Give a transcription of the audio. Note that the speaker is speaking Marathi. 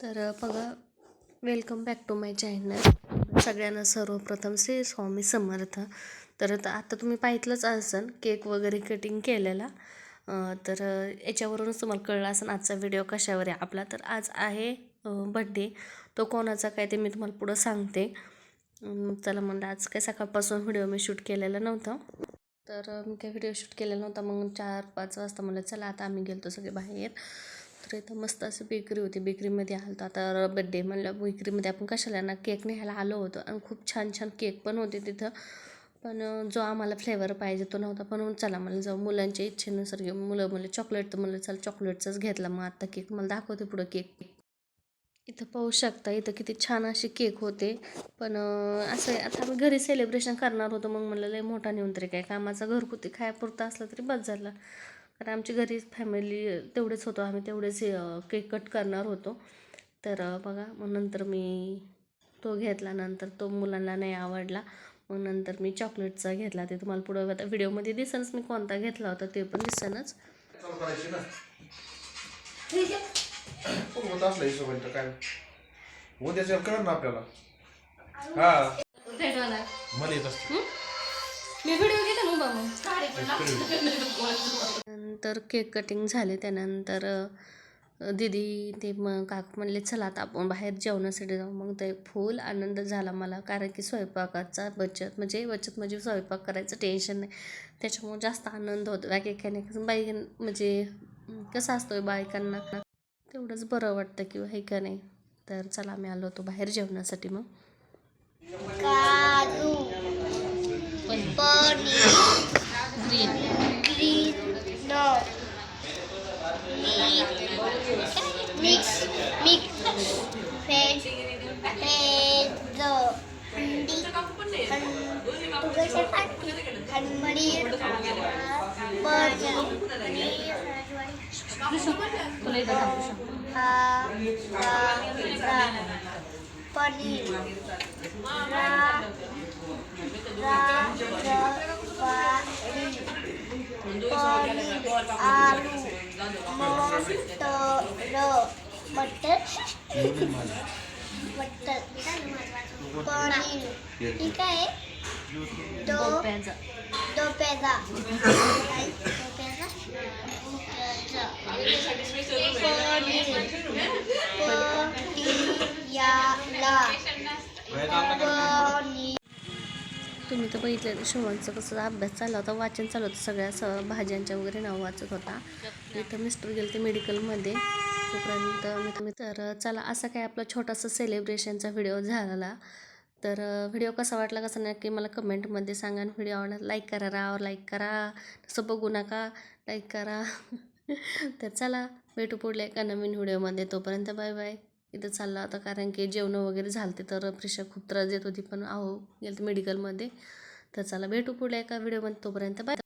तर बघा welcome back to my channel सगळ्यांना सर्वप्रथम श्री स्वामी समर्थ. तर आता तुम्ही पाहितलंच असेल केक वगैरे कटिंग केलेला. तर याच्यावरूनच तुम्हाला कळलं असेल आजचा व्हिडिओ कशावर आहे आपला. तर आज आहे बड्डे तो कोणाचा काय ते मी तुम्हाला पुढं सांगते. चला म्हणलं आज काय सकाळपासून व्हिडिओ मी शूट केलेला नव्हता. तर मी काही व्हिडिओ शूट केलेला नव्हता. मग चार पाच वाजता म्हणलं चला आता आम्ही गेलो सगळे बाहेर. तर इथं मस्त असं बेकरी होती. बेकरीमध्ये आलो होतो आता बड्डे म्हणलं बेकरीमध्ये आपण कशाला ना केक न्यायला आलो होतो. आणि खूप छान छान केक पण होते तिथं. पण जो आम्हाला फ्लेवर पाहिजे तो नव्हता. पण चला मला जाऊ. मुलांच्या इच्छेनुसार घेऊ. मुलं मुलं चॉकलेट तर म्हणलं चला चॉकलेटचाच घेतला. मग आत्ता केक मला दाखवते पुढं केक इथं पाहू शकता इथं किती छान असे केक होते. पण असं आता आम्ही घरी सेलिब्रेशन करणार होतो. मग म्हणलं लय मोठा नेऊन तरी काय कामाचा घरगुती खायापुरता असला तरी बस झाला. कारण आमची घरी फॅमिली तेवढेच होतो. आम्ही तेवढेच केक कट करणार होतो. तर बघा मग नंतर मी तो घेतला. नंतर तो मुलांना नाही आवडला. मग नंतर मी चॉकलेटचा घेतला. ते तुम्हाला पुढं आता व्हिडिओमध्ये दिसनच मी कोणता घेतला होता ते पण दिसनच. तर काय? आपल्याला. हा. मला येत असते मी व्हिडिओ घेते मग. नंतर केक कटिंग झाले त्यानंतर दीदी ते मग काक म्हणले चला आता आपण बाहेर जेवणासाठी जाऊ. मग ते फुल आनंद झाला मला कारण की स्वयंपाकाचा बचत म्हणजे बचत म्हणजे स्वयंपाक करायचं टेन्शन नाही. त्याच्यामुळे जास्त आनंद होतो. कसं बाई म्हणजे कसं असतं बायकांना तेवढंच बरं वाटतं किंवा हे का नाही? तर चला आम्ही आलो होतो बाहेर जेवणासाठी मग. mix mix. Pedro Andi tugasnya kan Handi Berjani Penir Ra Ra Ra Pari Alu paneer आलू मटर मटर मटर पनीर ठीक आहे दो प्याजा दो पेजा दो पेजा तुम्ही तर बघितलं शिवांचं कसं अभ्यास चालला होता वाचन चालू होतं सगळ्या स भाज्यांच्या वगैरे नाव वाचत होता. इथं मिस्टर गेले ते मेडिकलमध्ये तोपर्यंत मी तुम्ही तर चला असा काय आपला छोटासा सेलिब्रेशनचा व्हिडिओ झाला. तर व्हिडिओ कसा वाटला कसा नक्की मला कमेंटमध्ये सांगा आणि व्हिडिओ आवडला लाईक करा राव लाईक करा. तसं बघू नका लाईक करा. तर चला भेटू पुढल्या एका नवीन व्हिडिओमध्ये तोपर्यंत बाय बाय इथं चालला होता कारण की जेवणं वगैरे झालते तर प्रेशर खूप त्रास देत होती. पण आहो गेलं मेडिकलमध्ये तर चला भेटू पुढल्या एका व्हिडिओमध्ये तोपर्यंत बाय